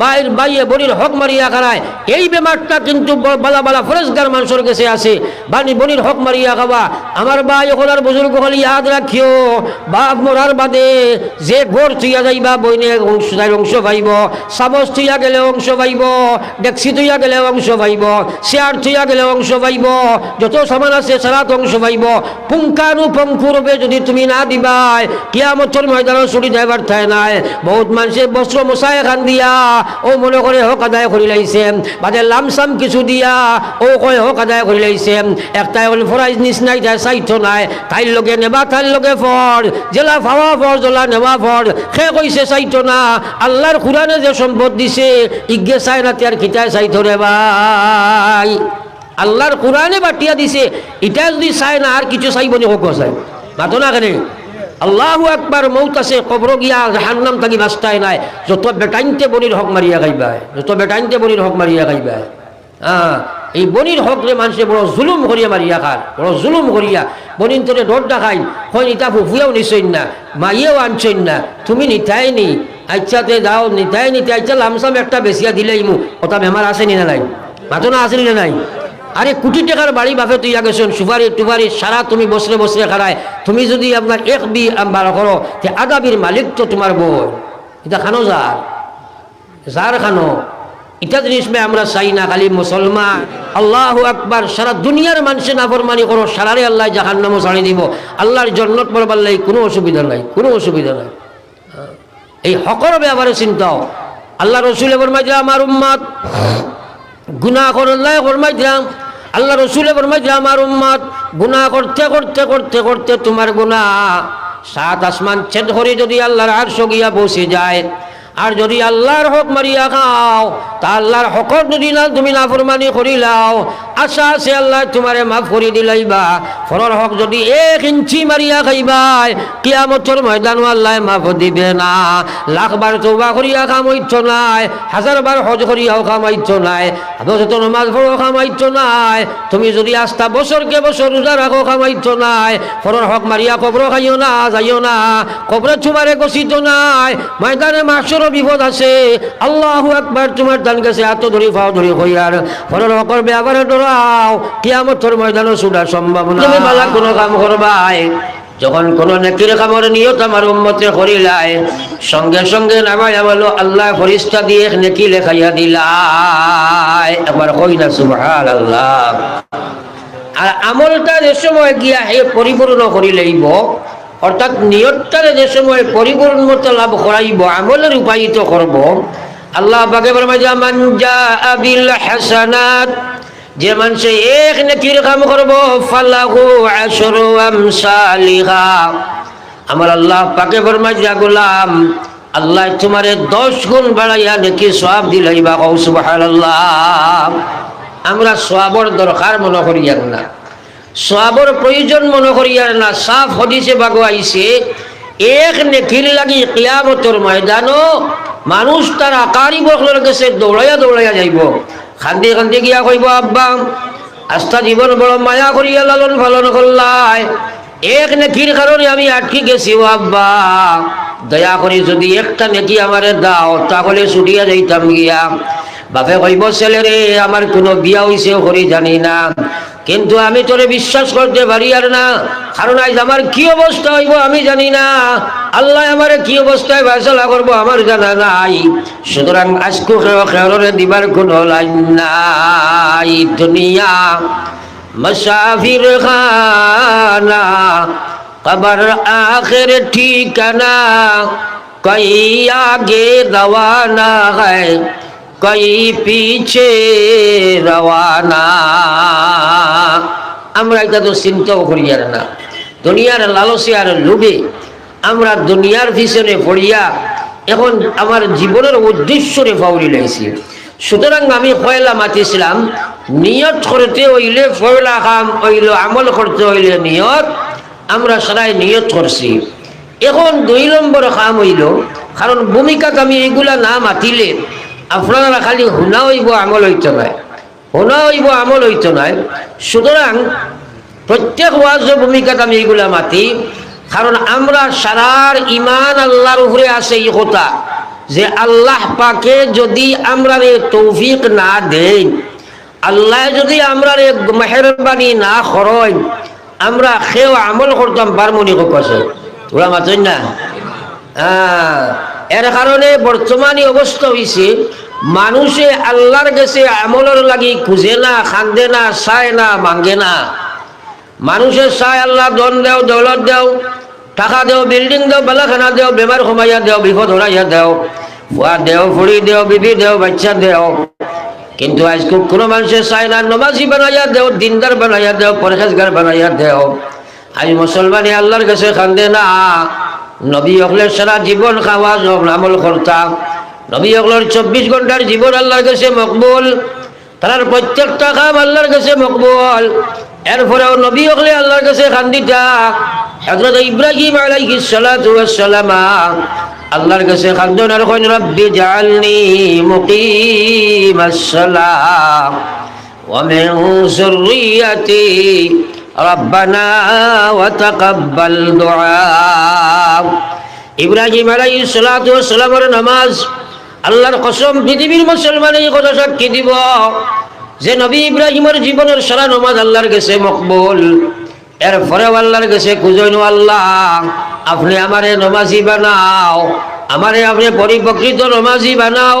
বাইর বাইয়ে বনির হক মারিয়া খারায় এই বেমারটা কিন্তু বালা বালা ফরেজগার মানুষের কাছে আছে। বানি বনির হক মারিয়া খাবা আমার ভাই ওখানার বুজুর্গ হলে ইয়াদ রাখিও। বাপ মরার বাদে যে ঘর থুইয়া যাইবা, বইনে অংশ পাইব। চামচ থুইয়া গেলে অংশ পাইব। ডেক্সি থুইয়া গেলে অংশ পাইব। চেয়ার থুইয়া গেলে অংশ পাইব। যত সামান আছে সারাত অংশ পাইব। পুঙ্খানু পঙ্খুরূপে যদি তুমি না দিবাই, কিয়ামতর ময়দানত ছুটি যাইবার ঠাই নাই। বহুত মানুষে বস্ত্র মশাই খান দিয়া। ও মনে করে হক আদায় করে লাইছে। বাদে লামসাম কিছু দিয়া ও কয় হক আদায় করে লাইছে। একটাই হল ফরাইজ নিচিনাই যায় চাইতো নাই। তাইর লগে নেবা, তাইর লগে ফর। জেলা ফাওয়া ফর, জলা নেওয়া ফর। সে কইছে চাইতো না। আল্লাহর খুরানে যে সম্পদ দিছে, ইগে চাই না তার খিতায় চাইতো রে ভাই। আল্লাহর কোরআনে বাটিয়া দিছে। এটা যদি চাই না, আর কিছু চাইব নি হোক চাই মাতো না কেন? আল্লাহু একবার মৌত আছে, কবর গিয়া জাহান্নাম থাকি বাস্তায় নাই। যত বেটাইনতে বনির হক মারিয়া গাইবায় যত বেটাইনতে বনির হক মারিয়া গাইবায় হ্যাঁ এই বনির হক রে মানুষে বড় জুলুম করিয়া মারিয়া খার বড় জুলুম করিয়া। বনিন তোরে ডর দেখাই হয় নিতা ফুফুয়াও নিছইন না, মাইয়েও আনছইন না, তুমি নিতাই নি আচ্ছাতে যাও, নিতাই নিতে আচ্ছা লামসাম একটা বেশিয়া দিলেই মু। ওটা বেমার আছে নি নাই? মাতো না আছে নি না নাই? আরে কোটি টাকার বাড়ি বাপে তুই গেছেন সুপারি টুপারি সারা তুমি বসরে বসরে খারায়। তুমি যদি আপনার এক বি বার করো, তে আগামীর মালিক তো তোমার বই এটা খানো যার? যার খানো? এটা জিনিস মে আমরা চাই না, খালি মুসলমান। আল্লাহ আকবার, সারা দুনিয়ার মানুষে নাফরমানি করো, সারারে আল্লাহ জাহান্নামও ছাড়ি দিব। আল্লাহর জন্নত পড়বার লাই কোনো অসুবিধা নাই, কোনো অসুবিধা নাই। এই হকর ব্যাপারে চিন্তাও। আল্লাহ রসুল ফরমাই দিলাম আমার উম্মাদ, গুনাহ করল্লাই ফরমাই দিলাম আল্লাহ রসুলে ফরমাইছে আমার উম্মাদ গুনাহ করতে করতে করতে করতে তোমার গুনাহ সাত আসমান ছেদ করে যদি আল্লাহর আর সগিয়া বসে যায় আর যদি আল্লাহর হক মারিয়া খাও, তা আল্লাহর হকর যদি না তুমি নাফরমানি করিলাও আশা আছে আল্লাহ তোমারে মাফ করে দিলাইবা ফরর হক যদি এক ইঞ্চি মারিয়া খাইবাই, কিয়ামতর ময়দান আল্লাহ মাফ দিবে না। লাখ বার তৌবা করিয়া কামাইছ নাই হাজার বার হজ করিয়াও কামাইছ নাই বছর নমাজ পড়ো কামাইছ নাই, তুমি যদি আস্থা বছরকে বছর রোজা রাখো কামাইছ নাই, ফরর হক মারিয়া কবর খাইও না, যাইও না, কবরে তোমারে গছিত নাই, ময়দানে মাসেরও বিপদ আছে। আল্লাহ একবার তোমার দান গেছে এত ধরি ফাও ধরি হইয়ার ফরর হকর ব্যাপারে ডরাও। কিয়ামতর ময়দানও সুডা সম্ভব না। তুমি বালা কোনো কাম করবাই। যখন কোন নেকির কামর নিয়ত আমার উম্মতে করিলাই, সঙ্গে সঙ্গে নামাই বলো, আল্লাহ ফরিস্তা দিয়ে নেকি লেখাইয়া দিলাই। একবার কই না সুবহান আল্লাহ আর আমলটা যে সময় গিয়া হে পরিপূর্ণ করি লইব অর্থাৎ নিয়তটারে যে সময় পরিপূর্ণ মতো লাভ করাইব, আমলের উপায়িত করব, আল্লাহ আবিল হাসানাত যে মানুষে এক নেকির কাম করব আমার আল্লাহ পাকে ফরমাই দিয়া গোলাম, আল্লাহ তোমারে দশ গুণ বাড়াইয়া নেকি সব দিলাইবা কৌ সুবহানাল্লাহ আমরা সওয়াবর দরকার মনে করিয়ার না। সওয়াবর প্রয়োজন মনে করিয়ার না, সাফ হদিসে বাগো আইছে এক নেকির লাগি কিয়ামতর ময়দানও মানুষ তার আকারি বখলের কাছে দৌড়াইয়া দৌড়াইয়া যাইব। খান্দি খান্দি গিয়া কইব, আব্বা, আস্থা জীবন বড় মায়া করিয়া লালন পালন করলাই। এক নেকির কারণে আমি আটকে গেছি, ও আব্বা। দয়া করে যদি একটা নেকি আমারে দাও, তাহলে ছুটিয়া যাইতাম গিয়া। বাপে কইব ছেলে রে আমার কোনো বিয়া হইছেও করি জানি না। কিন্তু আমি তোরে বিশ্বাস করতে পারি আর না। কারণ আজ আমার কি অবস্থা হইব আমি জানি না। আল্লাহ আমারে কি অবস্থায় ফেসলা করব আমার জানা নাই। সুতরাং আজকু খেয়রে দিবার কোনো লাইন নাই। দুনিয়া মসাফির খানা কবর আখের ঠিকানা, কই আগে রওয়ানা है কই পিছে রওয়ানা। আমরা এটা তো চিন্তাও করি আর না। দুনিয়ার লালসে আর লোভে আমরা দুনিয়ার পিছনে পড়িয়া এখন আমার জীবনের উদ্দেশ্যরে ফাউরি লাইছি। সুতরাং আমি পয়লা মাতিছিলাম, নিয়ত করতে হইলে পয়লা কাম হইল আমল করতে হইলে নিয়ত। আমরা সবাই নিয়ত করছি। এখন দুই নম্বর কাম হইল, কারণ ভূমিকাকে আমি এগুলা না মাতিলে আপনারা খালি শুনা হইব, আমল হইতে নাই। শুনা হইব, আমল হইতে নাই। সুতরাং প্রত্যেক ওয়াজ ভূমিকাত আমি এইগুলা মাতি, কারণ আমরা সারার ইমান আল্লাহর উপরে আছে এই কথা যে আল্লাহ পাকে যদি আমরা রে তৌফিক না দেই, আল্লাহ যদি আমরা রে মেহরবানি না খরচ আমরা সেও আমল করতাম পারমনি কাছে ওরা মাতই না? হ্যাঁ। এর কারণে বর্তমানে অবস্থা হয়েছে মানুষে আল্লাহর কাছে আমলের লাগি খুঁজে না, খান্দে না, চায় না, মাঙ্গে না। মানুষের চায় আল্লাহ দন দেও, দৌলত দেও, টাকা দেও, বিল্ডিং দেও, বেলাখানা দেও বেমার কমাইয়া দেও, বিপদ হরাইয়া দেও ফুয়া দেও ফুড়ি দেও, বিবি দেও, বাচ্চা দেও। কিন্তু আজকে কোনো মানুষের চায় না, নমাজি বানাইয়া দেও দিনদার বানাইয়া দেও পরেজগার বানাইয়া দেও। আজ মুসলমানে আল্লাহর কাছে খান্দে না নবী অকলের সারা জীবন খাওয়া আমল করতাম, নবী অকলের চব্বিশ ঘণ্টার জীবন আল্লাহর কাছে মকবুল তার প্রত্যেকটা কাম আল্লাহর কাছে মকবুল। এরপরেও নবী অকলে আল্লাহর কাছে খান্দিতা। হযরত ইব্রাহিম আলাইহিস সালাতু ওয়াস সালাম আল্লাহর কাছে খান্দন আর কইন রব্বি জাআলনি মুকিমাস সালাহ ওয়া মিন যুররিয়াতি রব্বানা ওয়া তাকাব্বাল দুআ ইব্রাহিম আলাইহিস সালাতু ওয়াস সালামের নামাজ আল্লাহর কসম পৃথিবীর মুসলমান এই কথা সাক্ষী দিব। যে নবী ইব্রাহিমের জীবনের সারা নমাজ আল্লাহর কাছে মকবুল। এর পরেও আল্লাহর কাছে খুঁজইন আল্লাহ, আপনি আমারে নমাজি বানাও, আমারে আপনি পরিপকৃত নমাজি বানাও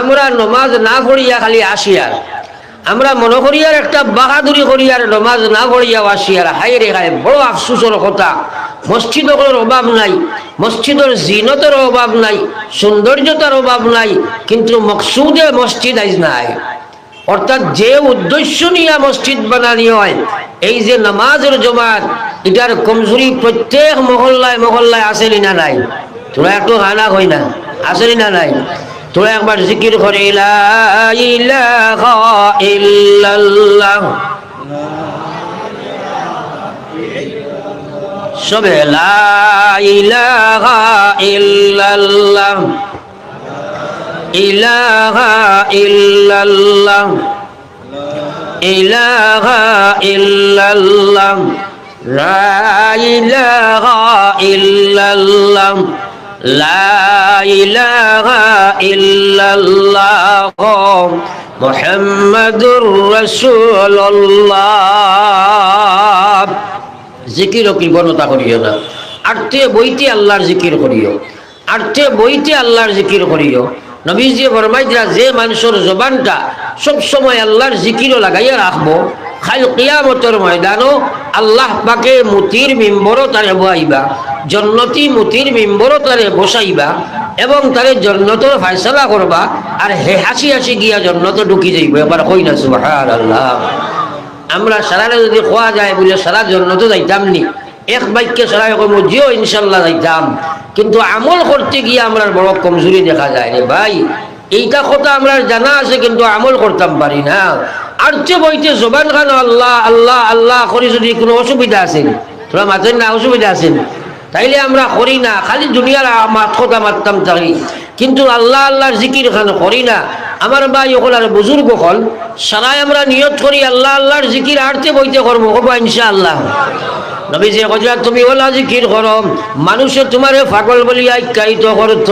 আমরা নমাজ না পড়িয়া খালি আসিয়ার। আমরা মনে করিয়ার একটা বাহাদুরি করিয়ার নমাজ না পড়িয়া আসিয়ার। হাই রে হাই বড় আফসুসের কথা। মসজিদগুলোর অভাব নাই, মসজিদের জিনতের অভাব নাই, সৌন্দর্যতার অভাব নাই, কিন্তু মকসুদে মসজিদ আইজ নাই। অর্থাৎ যে উদ্দেশ্য নিয়ে মসজিদ বানানি হয়, এই যে নামাজের জমাত, এটার কমজোরি প্রত্যেক মহল্লায় মহল্লায় আসেনি না নাই? তোরা একটু গানা হই না, আসেনি না নাই? তোরা একবার জিকির করে সবে ইল্লাল্লাহ। ইলাহা ইল্লাল্লাহ। ইলাহা ইল্লাল্লাহ। লা ইলাহা ইল্লাল্লাহ। ইল্লাল্লাহ মুহাম্মাদুর রাসূলুল্লাহ। জিকির কি বর্ণতা করিও না। আর্থে বইতে আল্লাহর জিকির করিও। আর্থে বইতে আল্লাহর জিকির করিও। নবীজি ফরমাইতরা যে মানুষের জবানটা সব সময় আল্লাহর জিকিরও লাগাইয়া রাখব খাল কিয়ামতের ময়দানও আল্লাহ পাকে মুতির মিম্বরও তারে বহাইবা জন্নতি মুতির মিম্বরও তারে বসাইবা এবং তারে জন্নতর ফায়সালা করবা, আর হে হাসি হাসি গিয়া জন্নত ঢুকি যাইব এবার কই না সুবহান আল্লাহ আমরা সারারে যদি খোয়া যায় বলে সারা জন্নত যাইতাম নি, এক বাক্যে সারা কম জিও ইনশাল্লাহ যাইতাম। কিন্তু আমল করতে গিয়ে আমরা বড় কমজোরি দেখা যায় রে ভাই। এইটা কথা আমরা জানা আছে, কিন্তু আমল করতাম পারি না। আর যে বইতে জবান খান, আল্লাহ আল্লাহ আল্লাহ করি যদি কোনো অসুবিধা আছে, তোরা মাতেন না অসুবিধা আছেন তাইলে আমরা করি না, খালি দুনিয়ার মাত কথা মারতাম থাকি কিন্তু আল্লাহ, আল্লাহর জিকির খান করি না। আমার ভাই ওখানে বুজুর্গ হল সারাই আমরা নিয়ত করি, আল্লাহ, আল্লাহর জিকির আরতে বইতে করব হব ইনশাআল্লাহ। নবীজি কইয়া তুমি ওলা জিকির করো। মানুষে তোমারে পাগল বলি আখ্যায়িত করত।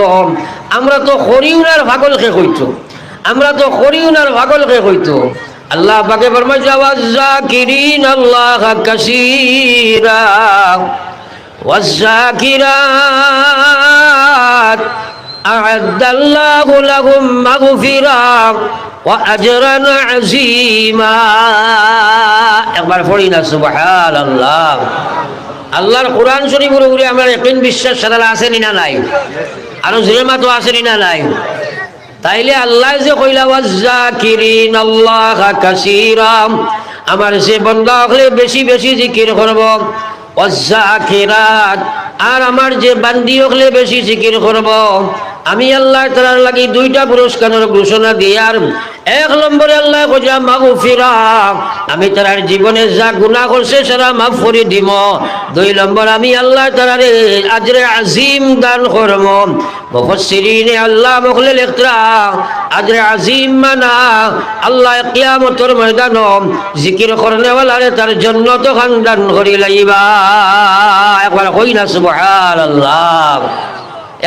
আমরা তো হরিউনার পাগলকে কইতো। আমরা তো হরিউনার পাগলকে কইতো। আল্লাহ পাকে ফরমাইছে ওয়াজাকিরিন আল্লাহ কাসীরা ওয়াজাকিরাত أعد الله لهم مغفرة وأجرا عظيما একবার পড়ি না সুবহান আল্লাহ আল্লাহর কোরআন শরীফের উপরে আমার একদিন বিশ্বাস সারা আসেনি না নাই আরো জেমা তো আসেনি না নাই তাইলে আল্লাহ যে কইলা ওয়াজ্জাকিরিন আল্লাহ কাসীরা আমার সে বান্দা হলে বেশি বেশি জিকির করব ওয়াজ্জাকিরাত আর আমার যে বান্দি হলে বেশি জিকির করব আমি আল্লাহ তালার লাগি দুইটা পুরস্কারের ঘোষণা দিয়ার এক নম্বরে আল্লাহ কোজা মাগু ফিরা আমি তার জীবনে যা গুণা করছে সেটা মাফ করে দিব। দুই নম্বর, আমি আল্লাহ তালারে আজরে আজিম দান করম মুফসসিরিনে, আল্লাহ মখলে লেখরা আজরে আজিম মানা আল্লাহ কিয়ামতর ময়দান জিকির করনেওয়ালারে তার জন্য তো খানদান করি লাইবা একবার কই না সুবহানাল্লাহ।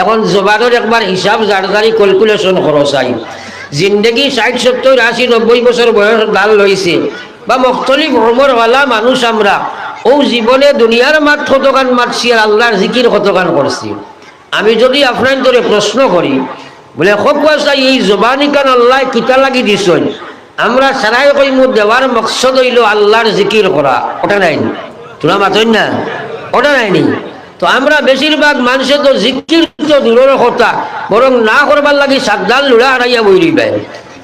এখন জবানের একবার হিসাব জারদারি ক্যালকুলেশন করো চাই। জিন্দগি ষাট সত্তর, আশি, নব্বই বছর বয়স গাল লইছে বা মখতলিফ হমরওয়ালা মানুষ আমরা ও জীবনে দুনিয়ার মাঠ কতগান মারছি আর আল্লাহর জিকির কতগান করছি আমি যদি আপনার ধরে প্রশ্ন করি, বলে খুব চাই, এই জবানি কান আল্লাহ কিতা লাগি দিছই? আমরা সারাই কই মুখ দেওয়ার মকসদ হইল আল্লাহর জিকির করা ওটা নাই তোরা মাতই না? ওটা নাইনি তো আমরা বেশিরভাগ মানুষের তো জিকির তো দূরের কথা, বরং না করবার লাগি সাবধান লুড়া হারাইয়া বই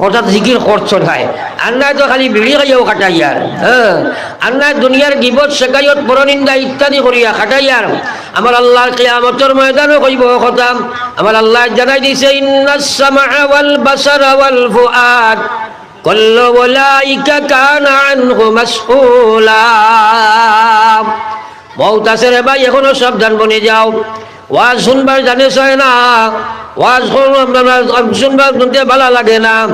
অর্থাৎ জিকির করছ নাই। আর নাই তো খালি বিড়ি খাইয়াও কাটাইয়ার হ্যাঁ আর নাই দুনিয়ার গিবত শেখাইত পরনিন্দা ইত্যাদি করিয়া কাটাইয়ার আমার আল্লাহর কিয়ামতের ময়দানও কইব কথা। আমার আল্লাহ জানাই দিছে ইন্নাস সামা ওয়াল বাসার ওয়াল ফুআদ। কুল্লু কানা আনহু মাসউলা। মৌত আছে রে ভাই, এখনও সাবধান বনে যাও। ওয়াজ শুনবার জানে হয় না। ওয়াজ আপনারা শুনবার শুনতে ভালো লাগে না।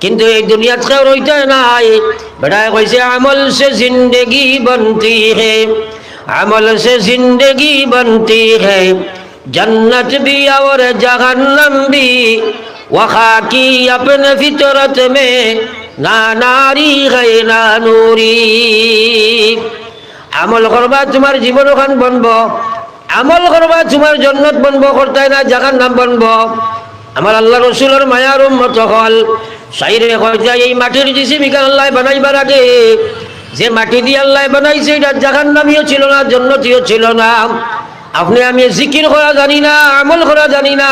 কিন্তু এই দুনিয়াত কেউ রইতে নাই। বেটায় কইছে, আমল সে জিন্দেগি বন্তি হে। আমল সে জিন্দেগি বন্তি হে। জন্নত বি আর জাহান্নাম বি। ওখা কি আপনে ফিতরত মে? না নারী হে, না নূরী। আমল করবা তোমার জীবন ওখান বনব। আমল করবা তোমার জন্নত বনব করতে না জাগার নাম বনব। আমার আল্লাহ রসুলের মায়ার উম্মত হল সাইরে কয়টা এই মাটির জিসিমিকা আল্লাহ বানাইবার আগে, যে মাটি দিয়ে আল্লাহ বানাইছে, এটা জাগার নামিও ছিল না জন্নতিও ছিল না। আপনি আমি জিকির করা জানি না, আমল করা জানি না।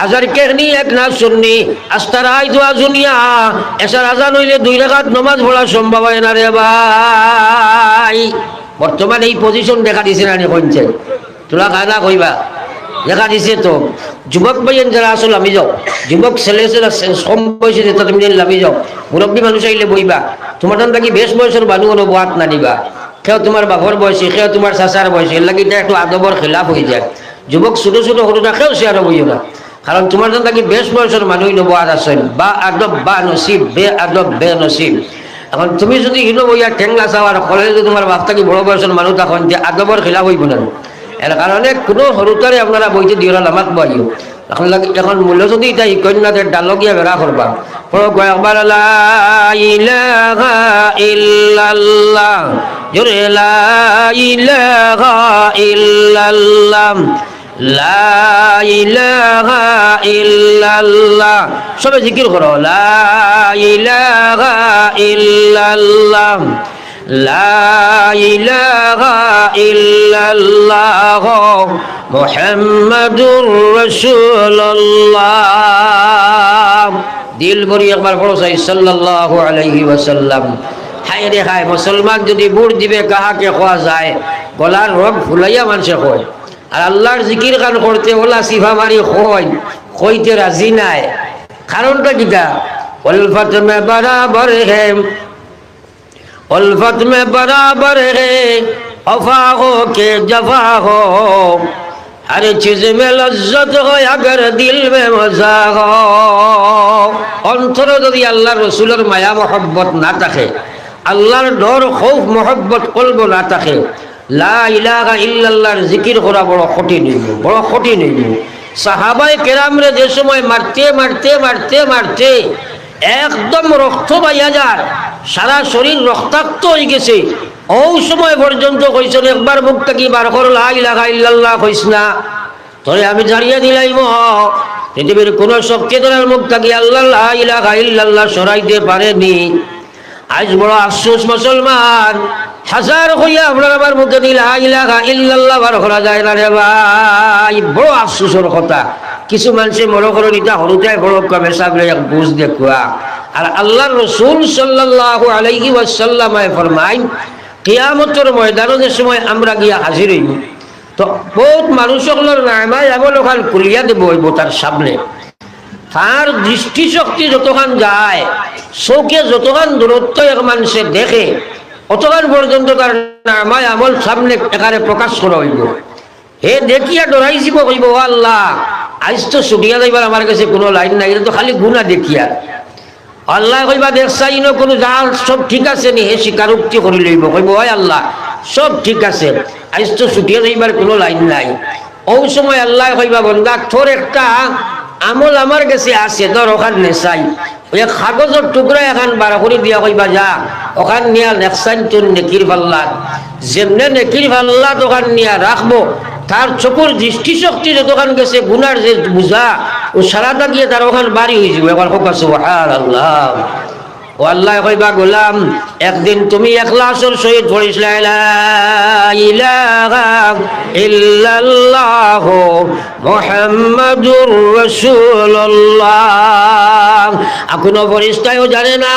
হাজার কেহনি, এক না শুননি, আস্তার আই দোয়া জুনিয়া এসার আজান হইলে দুই রেখাত নমাজ পড়া সম্ভব হয় না রে ভাই। বর্তমানে এই পজিশন দেখা দিছে না কইছে। তোলা কানা কইবা। দেখা দিছে তো। যুবক ভাইয়েন যারা আসল, আমি যাও। যুবক ছেলে ছেলে কম বয়সে তুমি লামি যাও। মুরব্বী মানুষ আইলে বইবা। তোমার থাকি বেশ বয়সের মানুষ, কোনো বাত না নিবা কেউ তোমার বাপর বয়সী কেউ তোমার চাচার বয়সী লাগি একটু আদবর খেলাফ হয়ে যায়। যুবক ছোট ছোট না কেউ শেয়ার বইও না কারণ তোমার টান থাকি বেশ বয়সের মানুষ নব আর আসেন বা আদব বা নসিব বে আদব বে নসিব এখন তুমি যদি হিনো বইয়া ঠেংলা চাও আর কলে যদি তোমার বাপ থাকি বড় বয়সের মানুষ তখন যে আদবর খেলাফ হইব না এর কারণে কোনো সৰুতাৰে আপনারা বইতে দিওরা লামাত বহিও এখন এখন মূল্য যদি এটা কন্যাদের ডালগিয়া বেড়া করবা পড়ো কয়েকবার লা ইলাহা ইল্লাল্লাহ। জোরে, লা ইলাহা ইল্লাল্লাহ, লা ইলাহা ইল্লাল্লাহ। সবাই জিকির করো, লা ইলাহা ইল্লাল্লাহ, লা ইলাহা ইল্লাল্লাহ, মুহাম্মাদুর রাসূলুল্লাহ। দিল ভরি একবার পড়ো, সাই সাল্লাল্লাহু আলাইহি ওয়াসাল্লাম। হায় রে হায়, মুসলমান যদি বুড় দিবে কাহাকে খোয়া যায়। গলার রোগ ফুলাইয়া মানুষে কয় আর আল্লাহর জিকির কান করতে ওলা সিফা মারি কয় কইতে রাজি নাই। কারণটা কিটা উলফত মে বরাবর হে উলফত মে বরাবর হে, অফা হো কে জফা হো। ہر چیز میں لذت ہو اگر دل میں مزہ ہو অন্তর যদি আল্লাহ রসুলের মায়া মহব্বত না থাকে আল্লাহর ডর, খৌফ, মহব্বত কলব না থাকে। লা ইলাহা ইল্লাল্লাহর জিকির করা বড় কঠিন হইব, বড় কঠিন হইব। সাহাবাই কেরামরে যে সময় মারতে মারতে মারতে মারতে একদম রক্ত পাইয়া যার সারা শরীর রক্তাক্ত হয়ে গেছে। ওই সময় পর্যন্ত কইছেন, একবার মুখটা কি বার করো লাগা ইল্লাল্লাহ কইস না। তোরে আমি জানিয়ে দিলাইম পৃথিবীর কোন শক্তি তোর মুখ থাকি আল্লাহ লাই লাগা ইল্লাল্লাহ সরাইতে পারেনি? আজ বড় আফসোস মুসলমান। হাজার হইয়া আপনার আমার মুখে দিল ইলাহা ইল্লাল্লাহ বার করা যায় না রে ভাই। বড় আফসোসের কথা। কিছু মানুষে মনে করেন এটা হরুতাই বড় কমে সাবলে এক বুঝ দেখুয়া। আর আল্লাহ রসুল সাল্লাল্লাহু আলাইহি ওয়াসাল্লাম ফরমাই কিয়ামতের ময়দানের সময় আমরা গিয়া হাজির হইব, তো বহুত মানুষ সকলের নামাই এমন ওখান কুলিয়া দেব তার সামনে। তার দৃষ্টিশক্তি যতখান যায় চৌকে যতখান দূরত্ব এক মানুষে দেখে, অতখান পর্যন্ত তার নামাই আমল সামনে এখানে প্রকাশ করা হইব। হে দেখিয়া ডরাইছিব কইব, ও আল্লাহ, আজ তো ছুটিয়া যাইবার আমার কাছে কোনো লাইন নাই তো খালি গুণা দেখিয়া। আল্লাহ কইবা দেখছাই ন কোনো যার সব ঠিক আছে নি? হে স্বীকারোক্তি করে লইব, কইব হয় আল্লাহ, সব ঠিক আছে, আজ তো ছুটিয়া যাইবার কোনো লাইন নাই। ও সময় আল্লাহ কইবা, বন্দা, তোর একটা আমল আমার কাছে আছে তোর ওখান নেশাই ওই কাগজের টুকরা এখান বার করে দিয়া কইবা, যা, ওখান নিয়া নেকসাইন তোর নেকির পাল্লাত। যেমনে নেকির পাল্লাত ওখান নিয়া রাখব তার চকুর দৃষ্টিশক্তি দোকান গেছে গুনার যে বুঝা ও সারাটা গিয়ে তার ওখান বাড়ি হয়ে যাবে। এবার হোক আছে আল্লাহ ও আল্লাহ কইবা, গোলাম, একদিন তুমি একলাসর সহিত পড়িস লা ইলাহা ইল্লাল্লাহ। মুহাম্মাদুর রাসূলুল্লাহ। এখনও ফরিস্তায়ও জানে না,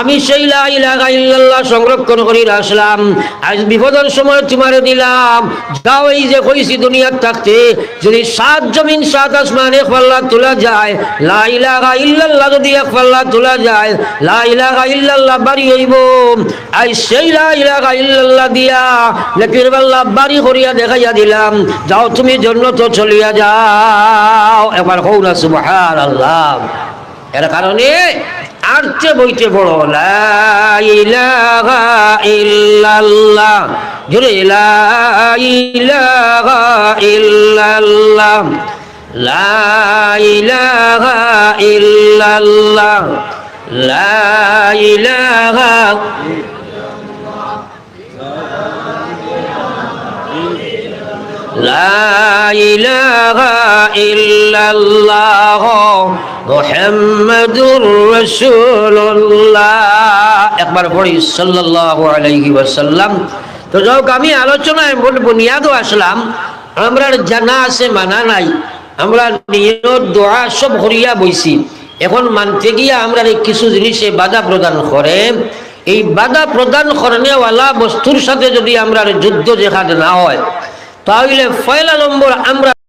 আমি সেই লা ইলাহা ইল্লাল্লাহ সংরক্ষণ করি আসলাম। আজ বিপদের সময় তোমারে দিলাম। যাও এই যে কইছি দুনিয়ার থাকতে, যদি সাত জমিন, সাত আসমান এক পাল্লা তোলা যায়, লা ইলাহা ইল্লাল্লাহ যদি এক পাল্লা তোলা যায়, লা ইলাহা ইল্লাল্লাহ বাড়ি হইব। আই সেই লা ইলাহা ইল্লাল্লাহ দিয়া লেকির পাল্লা বাড়ি করিয়া দেখাইয়া দিলাম। যাও তুমি জন্য তো চলিয়া যাও। একবার হৌ না, সুবহানাল্লাহ। এর কারণে আরতে বইতে পড়ো, লা ইলাহা ইল্লাল্লাহ। লা ইলাহা ইল্লাল্লাহ। লা ইলাহা ইল্লাল্লাহ। লা ইলাহা ইল্লাল্লাহ মুহাম্মাদুর রাসূলুল্লাহ। একবার পড়ি, সাল্লাল্লাহু আলাইহি ওয়াসাল্লাম। তো যাও আমি আলোচনায় মূল বুনিয়াদও আসলাম। আমরা জানা আছে, মানা নাই। আমরা নিয়ত, দোয়া সব করিয়া বইছি। এখন মানতে গিয়া আমরা এই কিছু জিনিসে বাধা প্রদান করে। এই বাধা প্রদান করণেওয়ালা বস্তুর সাথে যদি আমরা যুদ্ধ যেখানে না হয় তাহলে পয়লা নম্বর আমরা